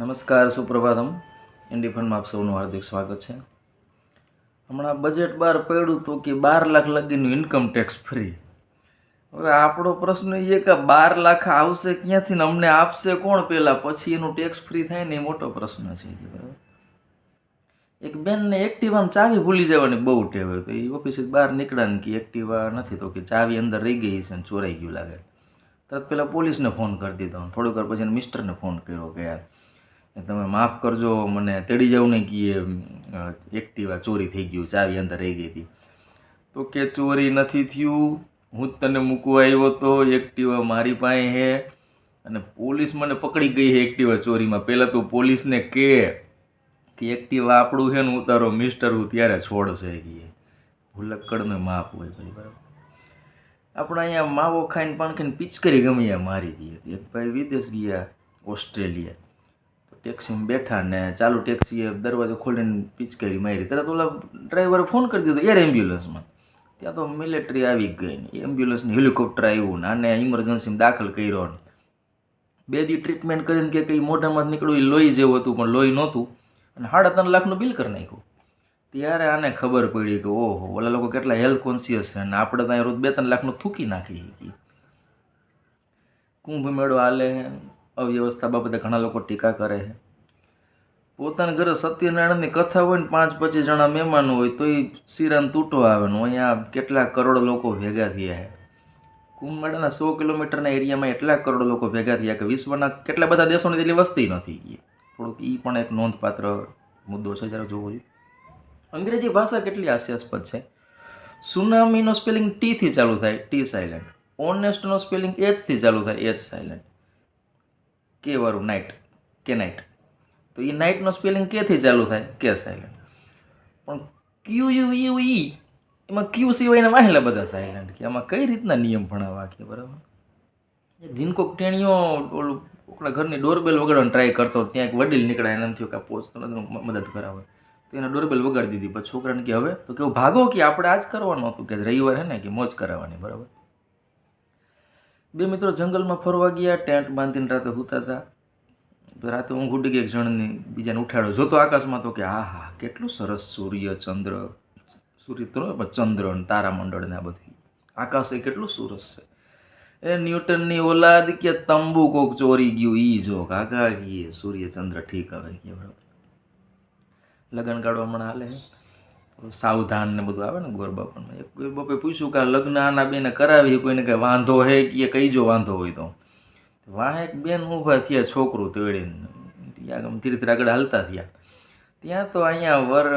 નમસ્કાર, સુપ્રભાતમ. ઇન્ડી ફંડમાં આપ સૌનું હાર્દિક સ્વાગત છે. હમણાં બજેટ બહાર પડ્યું હતું કે બાર લાખ લગીનું ઇન્કમ ટેક્સ ફ્રી હવે આપણો પ્રશ્ન એ કે બાર લાખ આવશે ક્યાંથી ને અમને આપશે કોણ પહેલાં પછી એનું ટેક્સ ફ્રી થાય ને એ મોટો પ્રશ્ન છે બરાબર. એક બેનને એક્ટિવામાં ચાવી ભૂલી જવાની બહુ ટેવ તો એ ઓફિસે બહાર નીકળ્યા ને કે એક્ટિવા નથી તો કે ચાવી અંદર રહી ગઈ છે ને ચોરાઈ ગયું લાગે. તરત પહેલાં પોલીસને ફોન કરી દીધો. થોડીક વાર પછી મિસ્ટરને ફોન કર્યો કે યાર તમે માફ કરજો, મને તેડી જાઉં ને કે એક્ટિવા ચોરી થઈ ગયું, ચાવી અંદર રહી ગઈ હતી. તો કે ચોરી નથી થયું? હું જ તને મૂકવા આવ્યો તો એક્ટિવા મારી પાસે હે. અને પોલીસ મને પકડી ગઈ છે એક્ટિવા ચોરીમાં. પહેલાં તો પોલીસને કે કે એક્ટિવા આપણું છે ને ઉતારો, મિસ્ટર હું ત્યારે છોડશે કે ભૂલક્કડને માપ હોય ભાઈ, બરાબર. આપણે અહીંયા માવો ખાઈને પાણ ખાઈને પિચકરી ગમે મારી દીધી એક ભાઈ વિદેશ ગયા, ઓસ્ટ્રેલિયા. ટેક્સીમાં બેઠા ને ચાલુ ટેક્સીએ દરવાજો ખોલીને પિચકારી મારી. તરત ઓલા ડ્રાઈવરે ફોન કરી દીધો, એર એમ્બ્યુલન્સમાં ત્યાં તો મિલિટરી આવી ગઈ ને. એમ્બ્યુલન્સની હેલિકોપ્ટર આવ્યું ને આને ઇમરજન્સીમાં દાખલ કર્યો ને. બે દી ટ્રીટમેન્ટ કરીને કે કંઈ મોઢામાં નીકળ્યું એ લોહી જેવું હતું, પણ લોહી નહોતું. અને સાડા ત્રણ લાખનું બિલ કરી નાખ્યું. ત્યારે આને ખબર પડી કે, ઓહો, ઓલા લોકો કેટલા હેલ્થ કોન્શિયસ છે અને આપણે ત્યાં રોજ બે ત્રણ લાખનું થૂકી નાખી શકીએ. કુંભ મેળો હાલે અવ્યવસ્થા બાબતે ઘણા લોકો ટીકા કરે છે. પોતાના ઘરે સત્યનારાયણની કથા હોય ને પાંચ પચીસ જણા મહેમાનો હોય, તો એ શિરાન તૂટો આવે અહીંયા કેટલા કરોડ લોકો ભેગા થયા છે. કુંભમેળાના સો કિલોમીટરના એરિયામાં એટલા કરોડ લોકો ભેગા થયા કે વિશ્વના કેટલા બધા દેશોની એટલી વસ્તી નથી થોડુંક એ પણ એક નોંધપાત્ર મુદ્દો છે જ્યારે જોવો જોઈએ. અંગ્રેજી ભાષા કેટલી હાસ્યાસ્પદ છે. સુનામીનો સ્પેલિંગ ટીથી ચાલુ થાય, ટી સાયલેન્ટ. ઓનેસ્ટનો સ્પેલિંગ એચથી ચાલુ થાય, એચ સાયલેન્ટ. કે વાળું નાઇટ કે નાઇટ તો એ નાઇટનો સ્પેલિંગ કેથી ચાલુ થાય? કે સાયલન્ટ પણ ક્યુ યુ યુ ઈ એમાં ક્યુ સિવાયના વાહેલા બધા સાયલન્ટ કે? આમાં કઈ રીતના નિયમ ભણાવવા કે? બરાબર? જીનકો ટેણીઓ ઓલું આપણા ઘરની ડોરબેલ વગાડવાનો ટ્રાય કરતો ત્યાં એક વડીલ નીકળ્યા, એને એમ થયું કે નથી મદદ કરાવે. તો એને ડોરબેલ વગાડી દીધી. પછી છોકરાને કે, હવે? તો કેવું ભાગો કે, આપણે આ જ કરવાનું હતું કે, રવિવાર હે ને, કે મોજ કરાવવાની. બરાબર? બે મિત્રો જંગલમાં ફરવા ગયા, ટેન્ટ બાંધીને રાતે સૂતા હતા રાતે ઊંઘ ઉડી ગઈ એક જણને, બીજાને ઉઠાડ્યો. જોતો આકાશમાં તો કે હા હા કેટલું સરસ સૂર્ય, ચંદ્ર. સૂર્ય તો ચંદ્ર ને તારામંડળ ને આ બધી. આકાશ એ કેટલું સરસ છે. એ ન્યૂટનની ઓલાદ કે તંબુ કોક ચોરી ગયું, ઈ જો કાકા ગીએ સૂર્ય, ચંદ્ર ઠીક હવે કે બરાબર. લગ્ન કાઢવા હમણાં હાલે સાવધાન ને બધું આવે ને ગોરબાપામાં એક ગોરબાપે પૂછ્યું કે લગ્ન આના બેને કરાવી કોઈને કંઈ વાંધો હે કે કઈ જો વાંધો હોય તો? વાહ એક બેન ઊભા થયા છોકરું તેડીને. ત્યાં ધીરે ધીરે આગળ હાલતા થયા. ત્યાં તો અહીંયા વર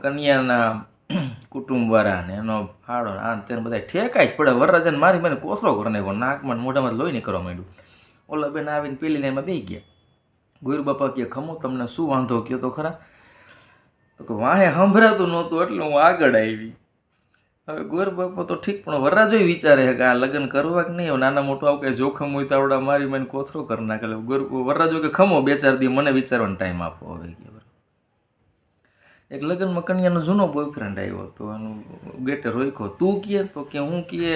કન્યાના કુટુંબવાળાને એનો ફાળો આ તેને બધા ઠેકાય જ પડે. વરરાજાને મારી મને કોસરો કરી નાખ્યો. નાકમાં મોઢામાં લોહી નીકળવા માંડ્યું. ઓલા બેન આવીને પેલી લાઈનમાં બે ગયા. ગુરુ બાપા કે ખમો, તમને શું વાંધો? કયો તો ખરા. તો કે વાહે સંભળાતું નહોતું એટલે હું આગળ આવી. હવે ગોર બાપો તો ઠીક, પણ વરરાજોય વિચારે કે આ લગ્ન કરવા કે નહીં નાના મોટું આવું કંઈ જોખમ હોય તો આવડા મારી મને કોથરો કરી નાખે. ગોર વરરાજો કે ખમો બે ચાર દી મને વિચારવાનો ટાઈમ આપો હવે કે એક લગ્નમાં કન્યાનો જૂનો બોયફ્રેન્ડ આવ્યો તો એનું ગેટે રોક્યો તું કહે તો કે હું કહે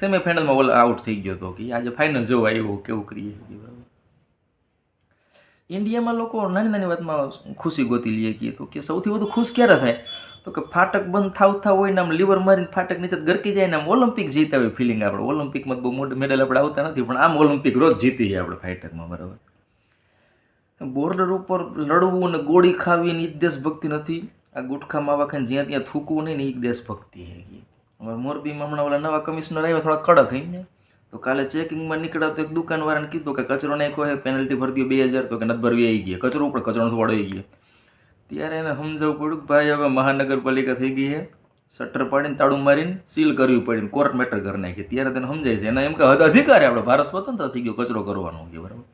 સેમી ફાઇનલમાં ઓલા આઉટ થઈ ગયો હતો કે આજે ફાઇનલ જોવા આવ્યો, કેવું કરીએ? ઇન્ડિયામાં લોકો નાની નાની વાતમાં ખુશી ગોતી લઈએ કે તો કે સૌથી વધુ ખુશ ક્યારે થાય? તો કે ફાટક બંધ થાવ થાવ હોય ને આમ લીવર મારીને ફાટક નીચે ગરકી જાય ને આમ ઓલિમ્પિક જીતા હોય ફિલિંગ આપણે ઓલિમ્પિકમાં બહુ મોટી મેડલ આપણે આવતા નથી, પણ આમ ઓલિમ્પિક રોજ જીતી જાય આપણે ફાટકમાં બરાબર? બોર્ડર ઉપર લડવું અને ગોળી ખાવી ને એ દેશભક્તિ નથી. આ ગુટખા માવા ખાઈને જ્યાં ત્યાં થૂકવું નહીં ને એ દેશભક્તિ હે હવે મોરબીમાં હમણાં ઓલા નવા કમિશનર આવ્યા, થોડા કડક, હે ને? તો કાલે ચેકિંગમાં નીકળ્યા તો એક દુકાનવાળાને કીધું કે કચરો નાખ્યો હે પેનલ્ટી ભરી દો બે હજાર તો કે નથી ભરવી આવી ગયા. કચરો ઉપર કચરો વળાઈ ગયો. ત્યારે એને સમજાવવું પડ્યું કે ભાઈ, હવે મહાનગરપાલિકા થઈ ગઈ છે. શટર પાડીને, તાળું મારીને સીલ કરવી પડીને કોર્ટ મેટર કરી નાખી. ત્યારે તેને સમજાય છે. એના એમ કે અધિકાર આપણે ભારત સ્વતંત્ર થઈ ગયો, કચરો કરવાનો કે બરાબર.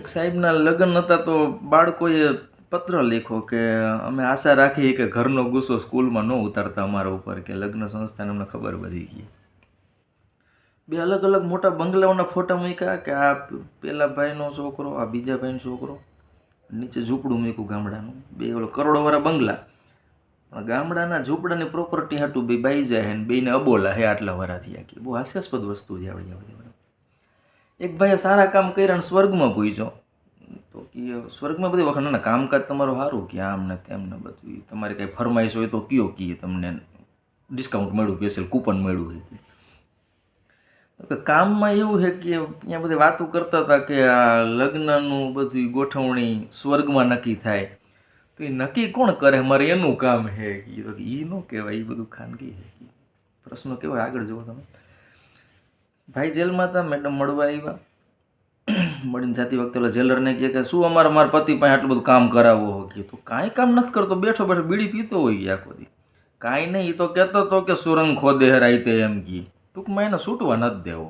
એક સાહેબના લગ્ન હતા તો બાળકોએ પત્ર લેખો કે, અમે આશા રાખીએ કે ઘરનો ગુસ્સો સ્કૂલમાં ન ઉતારતા અમારા ઉપર, કે લગ્ન સંસ્થાને અમને ખબર પડી ગઈ. બે અલગ અલગ મોટા બંગલાઓના ફોટા મૂક્યા કે આ પેલા ભાઈનો છોકરો, આ બીજા ભાઈનો છોકરો. નીચે ઝૂંપડું મૂક્યું ગામડાનું. બે ઓલો કરોડોવાળા બંગલા. પણ ગામડાના ઝૂંપડાની પ્રોપર્ટી હાટું બે બાઈ જાય ને બેને અબોલા હે આટલા વરા થયા કે. બહુ હાસ્યાસ્પદ વસ્તુ છે આવડી આવડી એક ભાઈએ સારા કામ કર્યા અને સ્વર્ગમાં પૂછ્યો તો કે સ્વર્ગમાં બધી વખત, ના કામકાજ તમારું સારું કે આમ ને તેમ ને બધું. તમારે કંઈ ફરમાઈશ હોય તો કયો કીએ તમને ડિસ્કાઉન્ટ મળ્યું સ્પેશિયલ કૂપન મળ્યું હોય કામમાં એવું છે કે અહીંયા બધી વાતો કરતા હતા કે આ લગ્નનું બધી ગોઠવણી સ્વર્ગમાં નક્કી થાય. તો એ નક્કી કોણ કરે? મારે એનું કામ છે. એ તો એ ન કહેવાય એ બધું ખાનગી છે. પ્રશ્નો કેવાય આગળ જુઓ તમે. ભાઈ જેલમાં હતા, મેડમ મળવા આવ્યા. મળીને જતી વખતે ઓલા જેલરને કહે કે શું અમારે મારા પતિ પાસે આટલું બધું કામ કરાવવો કે તો કાંઈ કામ નથી કરતો, બેઠો બેઠો બીડી પીતો હોય આખો દી. કાંઈ નહીં એ તો કહેતો હતો કે સુરંગ ખોદે રાઈતે એમ કી. ટૂંકમાં એને છૂટવા નથી દેવો.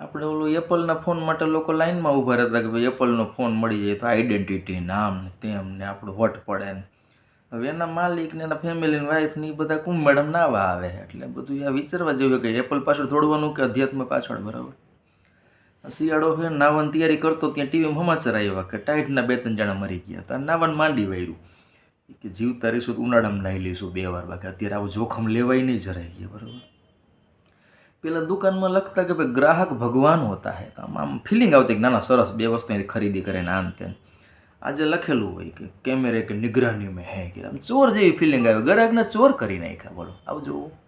આપણે ઓલું એપલના ફોન માટે લોકો લાઈનમાં ઊભા રહેતા કે ભાઈ એપલનો ફોન મળી જાય તો આઈડેન્ટિટી, નામ ને તેમ ને આપણું વટ પડે ને. હવે એના માલિક ને એના ફેમિલી ને વાઈફ ને એ બધા કુંભ મેડમ નાવા આવે એટલે બધું આ વિચારવા જેવું કે એપલ પાછળ દોડવાનું કે અધ્યાત્મ પાછળ, બરાબર? શિયાળો હોય નાવાની તૈયારી કરતો ત્યાં ટીવીમાં સમાચાર આવ્યા કે ટાઈટના બે ત્રણ જણા મરી ગયા હતા. નાવાનું માંડી વાયરું. કે જીવતા રહીશું તો ઉનાળામાં નાહી લઈશું બે વાર બાકી. અત્યારે આવું જોખમ લેવાય નહીં જરાય ગયા બરાબર? પેલા દુકાનમાં લખતા કે ભાઈ, ગ્રાહક ભગવાન હોતા હે. આમ આમ ફિલિંગ આવતી કે ના ના સરસ બે વસ્તુ ખરીદી કરે ને આમ તેમ આજે લખેલું હોય કે કેમેરે કે નિગરાની મેં હે કે આમ ચોર જેવી ફિલિંગ આવે. ગ્રાહકને ચોર કરી નાખ્યા, બોલો. આવું જોવું.